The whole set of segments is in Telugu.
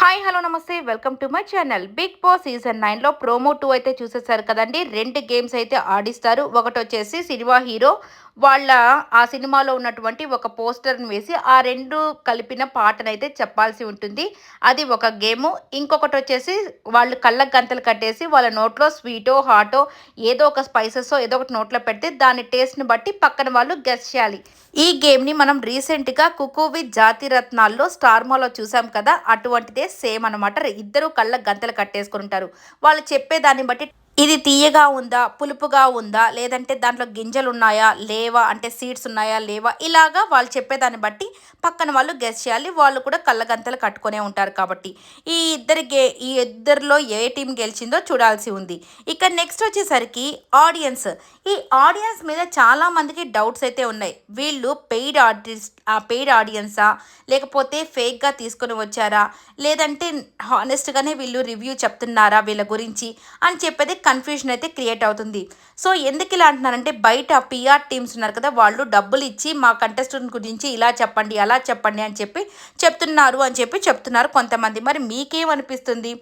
హాయ్ హలో నమస్తే. Welcome to my channel. Bigg Boss season నైన్లో ప్రోమో టూ అయితే చూసేసారు కదండి. రెండు గేమ్స్ అయితే ఆడిస్తారు. ఒకటి వచ్చేసి సినిమా హీరో వాళ్ళ ఆ సినిమాలో ఉన్నటువంటి ఒక పోస్టర్ని వేసి ఆ రెండు కలిపిన పాటనైతే చెప్పాల్సి ఉంటుంది. అది ఒక గేము. ఇంకొకటి వచ్చేసి వాళ్ళు కళ్ళ గంతలు కట్టేసి వాళ్ళ నోట్లో స్వీటో హాటో ఏదో ఒక స్పైసెస్ ఏదో ఒకటి నోట్లో పెడితే దాని టేస్ట్ని బట్టి పక్కన వాళ్ళు గెస్ట్ చేయాలి. ఈ గేమ్ని మనం రీసెంట్గా కుకు విత్ జాతి రత్నాల్లో స్టార్మాలో చూసాం కదా అటువంటిదే సేమ్ అనమాట ఇద్దరు కళ్ళ గంతలు కట్టేసుకుంటారు. వాళ్ళు చెప్పేదాన్ని బట్టి ఇది తీయగా ఉందా పులుపుగా ఉందా లేదంటే దాంట్లో గింజలు ఉన్నాయా లేవా అంటే సీడ్స్ ఉన్నాయా లేవా ఇలాగా వాళ్ళు చెప్పేదాన్ని బట్టి పక్కన వాళ్ళు గెస్ చేయాలి. వాళ్ళు కూడా కళ్ళగంతలు కట్టుకునే ఉంటారు కాబట్టి. ఈ ఇద్దరు గే ఈ ఇద్దరిలో ఏ టీం గెలిచిందో చూడాల్సి ఉంది. ఇక నెక్స్ట్ వచ్చేసరికి ఆడియన్స్ ఈ ఆడియన్స్ మీద చాలామందికి డౌట్స్ అయితే ఉన్నాయి. వీళ్ళు పెయిడ్ ఆర్టిస్ట్ ఆ పెయిడ్ ఆడియన్సా లేకపోతే ఫేక్గా తీసుకొని వచ్చారా? లేదంటే హానెస్ట్గానే వీళ్ళు రివ్యూ చెప్తున్నారా వీళ్ళ గురించి అని చెప్పేది కన్ఫ్యూజన్ అయితే క్రియేట్ అవుతుంది. సో ఎందుకు ఇలా అంటున్నారంటే బయట పిఆర్ టీమ్స్ ఉన్నారు కదా వాళ్ళు డబ్బులు ఇచ్చి మా కంటెస్టెంట్ గురించి ఇలా చెప్పండి అలా చెప్పండి అని చెప్పి చెప్తున్నారు అని చెప్పి చెప్తున్నారు కొంతమంది. మరి మీకేమనిపిస్తుంది?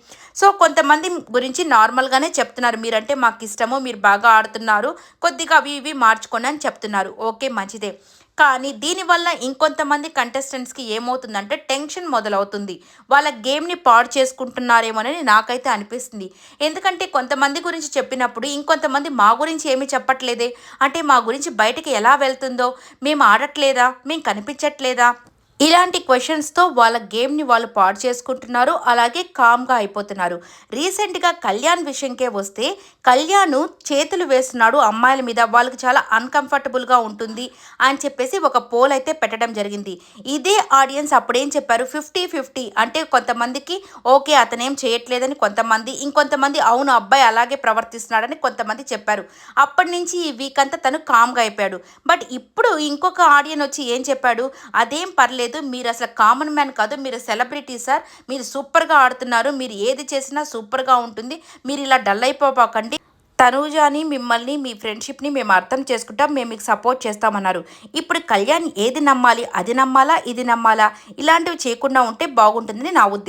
సో కొంతమంది గురించి నార్మల్గానే చెప్తున్నారు. మీరంటే మాకు ఇష్టము మీరు బాగా ఆడుతున్నారు కొద్దిగా అవి ఇవి మార్చుకోండి అని చెప్తున్నారు. ఓకే మంచిదే. కానీ దీనివల్ల ఇంకొంతమంది కంటెస్టెంట్స్కి ఏమవుతుందంటే టెన్షన్ మొదలవుతుంది. వాళ్ళ గేమ్ని పాడు చేసుకుంటున్నారేమోనని నాకైతే అనిపిస్తుంది. ఎందుకంటే కొంతమంది గురించి చెప్పినప్పుడు ఇంకొంతమంది మా గురించి ఏమి చెప్పట్లేదే. అంటే మా గురించి బయటకి ఎలా వెళ్తుందో? మేము ఆడట్లేదా? మేము కనిపించట్లేదా? ఇలాంటి క్వశ్చన్స్తో వాళ్ళ గేమ్ని వాళ్ళు పాడు చేసుకుంటున్నారు అలాగే కామ్గా అయిపోతున్నారు. రీసెంట్గా కళ్యాణ్ విషయంకే వస్తే కళ్యాణ్ చేతులు వేస్తున్నాడు అమ్మాయిల మీద వాళ్ళకి చాలా అన్కంఫర్టబుల్గా ఉంటుంది అని చెప్పేసి ఒక పోల్ అయితే పెట్టడం జరిగింది. ఇదే ఆడియన్స్ అప్పుడేం చెప్పారు? ఫిఫ్టీ ఫిఫ్టీ అంటే కొంతమందికి ఓకే అతనేం చేయట్లేదని కొంతమంది ఇంకొంతమంది అవును అబ్బాయి అలాగే ప్రవర్తిస్తున్నాడని కొంతమంది చెప్పారు. అప్పటి నుంచి ఈ వీక్ అంతా తను కామ్గా అయిపోయాడు. బట్ ఇప్పుడు ఇంకొక ఆడియన్ వచ్చి ఏం చెప్పాడు? అదేం పర్లేదు లేదు. మీరు అసలు కామన్ మ్యాన్ కాదు. మీరు సెలబ్రిటీ సార్ మీరు సూపర్గా ఆడుతున్నారు. మీరు ఏది చేసినా సూపర్గా ఉంటుంది. మీరు ఇలా డల్ అయిపోకండి. తనూజాని మిమ్మల్ని మీ ఫ్రెండ్షిప్ని మేము అర్థం చేసుకుంటాం. మేము మీకు సపోర్ట్ చేస్తామన్నారు. ఇప్పుడు కళ్యాణ్ ఏది నమ్మాలి? అది నమ్మాలా? ఇది నమ్మాలా? ఇలాంటివి చేయకుండా ఉంటే బాగుంటుందని నా ఉద్దేశం.